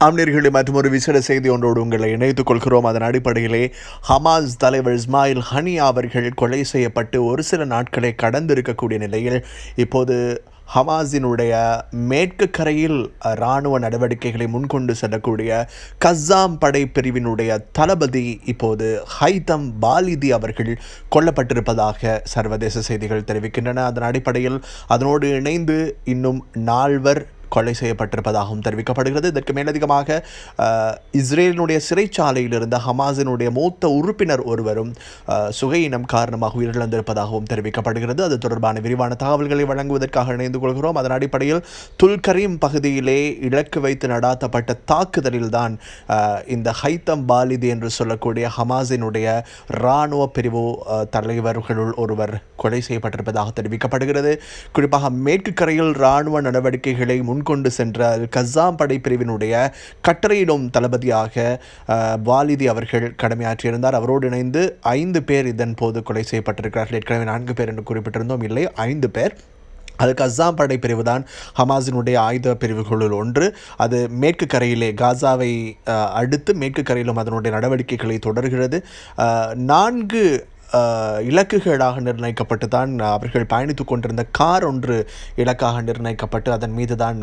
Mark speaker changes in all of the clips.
Speaker 1: ஆம்நேர்களை மற்றும் ஒரு விசேட செய்தி ஒன்றோடு உங்களை இணைத்துக் கொள்கிறோம். அதன் அடிப்படையிலே ஹமாஸ் தலைவர் இஸ்மாயில் ஹனி அவர்கள் கொலை செய்யப்பட்டு ஒரு சில நாட்களை கடந்திருக்கக்கூடிய நிலையில் இப்போது ஹமாஸினுடைய மேற்கு கரையில் இராணுவ நடவடிக்கைகளை முன்கொண்டு செல்லக்கூடிய கஸ்ஸாம் படை பிரிவினுடைய தளபதி இப்போது ஹைதம் பாலிதி அவர்கள் கொல்லப்பட்டிருப்பதாக சர்வதேச செய்திகள் தெரிவிக்கின்றன. அதன் அடிப்படையில் அதனோடு இணைந்து இன்னும் நால்வர் கொலை செய்யப்பட்டிருப்பதாகவும் தெரிவிக்கப்படுகிறது. இதற்கு மேலதிகமாக இஸ்ரேலினுடைய சிறைச்சாலையில் இருந்த ஹமாஸினுடைய மூத்த உறுப்பினர் ஒருவரும் சுகையினம் காரணமாக உயிரிழந்திருப்பதாகவும் தெரிவிக்கப்படுகிறது. அது தொடர்பான விரிவான தகவல்களை வழங்குவதற்காக இணைந்து கொள்கிறோம். அதன் அடிப்படையில் துல்கரீம் பகுதியிலே இலக்கு வைத்து நடாத்தப்பட்ட தாக்குதலில்தான் தான் இந்த ஹைத்தம் பாலிதி என்று சொல்லக்கூடிய ஹமாஸினுடைய இராணுவ பிரிவு தலைவர்களுள் ஒருவர் கொலை செய்யப்பட்டிருப்பதாக தெரிவிக்கப்படுகிறது. குறிப்பாக மேற்கு கரையில் இராணுவ நடவடிக்கைகளை முன் கொண்டு சென்ற அல் கஸ்ஸாம் படை கட்டளையிடும் தளபதியாக வாலிதி அவர்கள் கடமையாற்றியிருந்தார். அவரோடு இணைந்து ஐந்து பேர் இதன் போது கொலை செய்யப்பட்டிருக்கிறார்கள். ஏற்கனவே நான்கு பேர் என்று குறிப்பிட்டிருந்தோம். இல்லை ஐந்து பேர். அது கஸ்ஸாம் படைப்பிரிவு தான் ஹமாஸினுடைய ஆயுத பிரிவுகளுள் ஒன்று. அது மேற்கு கரையிலே காசாவை அடுத்து மேற்கு கரையிலும் அதனுடைய நடவடிக்கைகளை தொடர்கிறது. நான்கு இலக்குகளாக நிர்ணயிக்கப்பட்டு தான் அவர்கள் பயணித்துக் கொண்டிருந்த கார் ஒன்று இலக்காக நிர்ணயிக்கப்பட்டு அதன் மீது தான்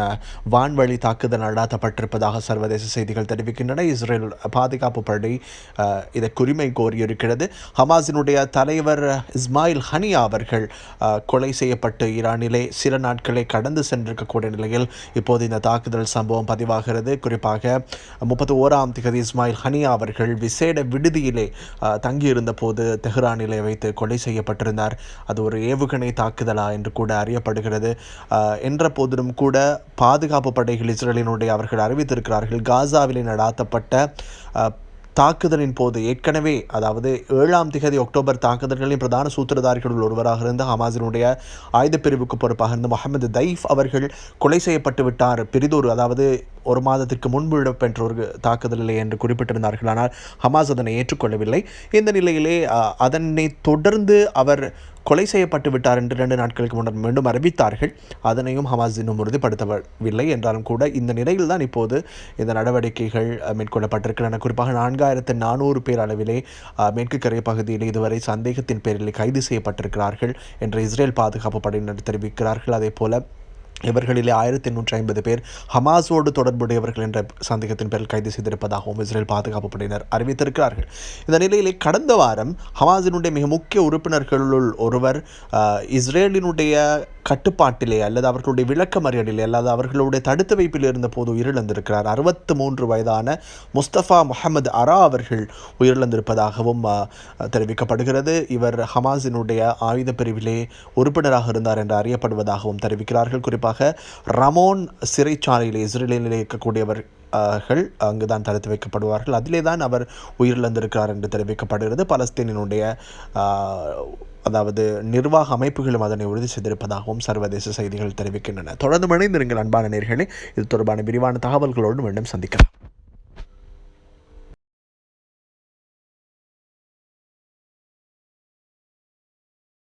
Speaker 1: வான்வழி தாக்குதல் நடாத்தப்பட்டிருப்பதாக சர்வதேச செய்திகள் தெரிவிக்கின்றன. இஸ்ரேல் பாதுகாப்பு படை இதை இதற்கு கோரியிருக்கிறது. ஹமாஸினுடைய தலைவர் இஸ்மாயில் ஹனியா அவர்கள் கொலை செய்யப்பட்டு ஈரானிலே சில நாட்களை கடந்து சென்றிருக்கக்கூடிய நிலையில் இப்போது இந்த தாக்குதல் சம்பவம் பதிவாகிறது. குறிப்பாக முப்பத்தி ஓராம் திகதி இஸ்மாயில் ஹனியா அவர்கள் விசேட விடுதியிலே தங்கியிருந்த போது ஈரானிலே வைத்து கொலை செய்யப்பட்டிருந்தார். அது ஒரு ஏவுகணை தாக்குதலா என்று கூட அறியப்படுகிறது. அஹ், என்ற போதிலும் கூட பாதுகாப்பு படைகள் இஸ்ரேலினுடைய அவர்கள் அறிவித்திருக்கிறார்கள். காசாவிலே நடாத்தப்பட்ட அஹ், தாக்குதலின் போது ஏற்கனவே அதாவது ஏழாம் திகதி அக்டோபர் தாக்குதல்களின் பிரதான சூத்திரதாரிகளுள் ஒருவராக இருந்த ஹமாஸினுடைய ஆயுதப் பிரிவுக்கு பொறுப்பாக இருந்த முகமது தைஃப் அவர்கள் கொலை செய்யப்பட்டு விட்டார். பெரிதொரு அதாவது ஒரு மாதத்திற்கு முன்பு இடம்பெற்ற ஒரு தாக்குதலில்லை என்று குறிப்பிட்டிருந்தார்கள். ஆனால் ஹமாஸ் அதனை ஏற்றுக்கொள்ளவில்லை. இந்த நிலையிலே அதனை தொடர்ந்து அவர் கொலை செய்யப்பட்டு விட்டார் என்று இரண்டு நாட்களுக்கு முன்னர் மீண்டும் அறிவித்தார்கள். அதனையும் ஹமாஸ் இன்னும் உறுதிப்படுத்தவில்லை என்றாலும் கூட இந்த நிலையில் தான் இப்போது இந்த நடவடிக்கைகள் மேற்கொள்ளப்பட்டிருக்கின்றன. குறிப்பாக நான்காயிரத்து நானூறு பேர் அளவிலே மேற்கு கரை பகுதியில் இதுவரை சந்தேகத்தின் பேரில் கைது செய்யப்பட்டிருக்கிறார்கள் என்று இஸ்ரேல் பாதுகாப்பு படையினர் தெரிவிக்கிறார்கள். அதே போல இவர்களிலே ஆயிரத்தி எண்ணூற்றி ஐம்பது பேர் ஹமாஸோடு தொடர்புடையவர்கள் என்ற சந்தேகத்தின் பேரில் கைது செய்திருப்பதாகவும் இஸ்ரேல் பாதுகாப்பு படையினர் அறிவித்திருக்கிறார்கள். இந்த நிலையிலே கடந்த வாரம் ஹமாஸினுடைய மிக முக்கிய உறுப்பினர்களுள் ஒருவர் இஸ்ரேலினுடைய கட்டுப்பாட்டிலே அல்லது அவர்களுடைய விளக்கமறியலிலே அல்லது அவர்களுடைய தடுத்து வைப்பில் இருந்த போது உயிரிழந்திருக்கிறார். அறுபத்து மூன்று வயதான முஸ்தபா முகமது அரா அவர்கள் உயிரிழந்திருப்பதாகவும் தெரிவிக்கப்படுகிறது. இவர் ஹமாஸினுடைய ஆயுத பிரிவிலே உறுப்பினராக இருந்தார் என்று அறியப்படுவதாகவும் தெரிவிக்கிறார்கள். குறிப்பாக ரமோன் சிறைச்சாலையிலே இஸ்ரேலில் இருக்கக்கூடியவர் கள் அங்குதான் தடுத்து வைக்கப்படுவார்கள். அதிலே தான் அவர் உயிரிழந்திருக்கிறார் என்று தெரிவிக்கப்படுகிறது. பலஸ்தீனினுடைய அதாவது நிர்வாக அமைப்புகளும் அதனை உறுதி செய்திருப்பதாகவும் சர்வதேச செய்திகள் தெரிவிக்கின்றன. தொடர்ந்து இணைந்திருங்கள் அன்பான நேர்களே. இது தொடர்பான விரிவான தகவல்களோடு மீண்டும் சந்திக்கலாம்.